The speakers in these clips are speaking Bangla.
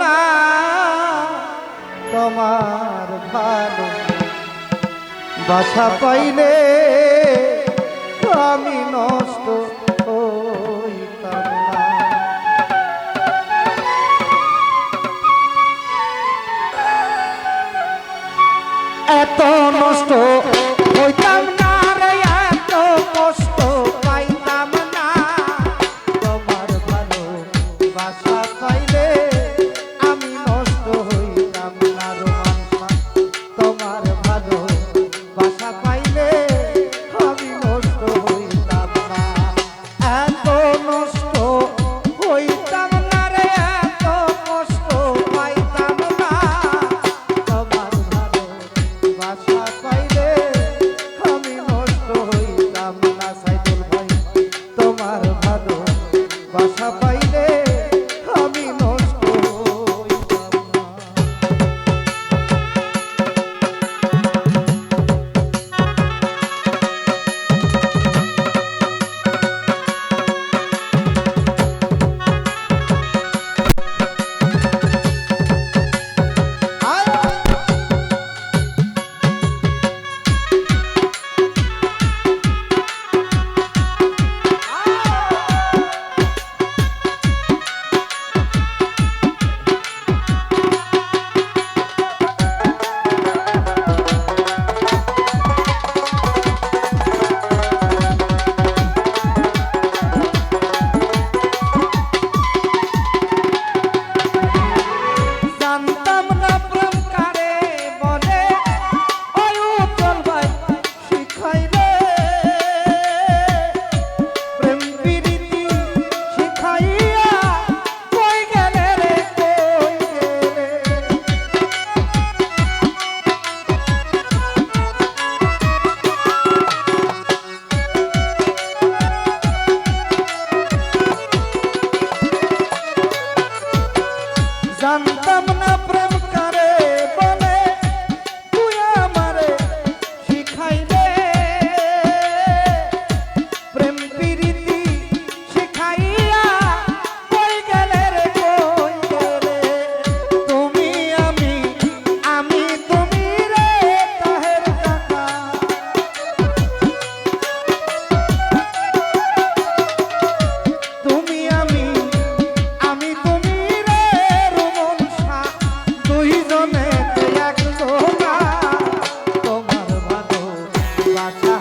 না। তোমার ভালো বাসা পাইলে আমি নষ্ট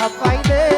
rapaz dele.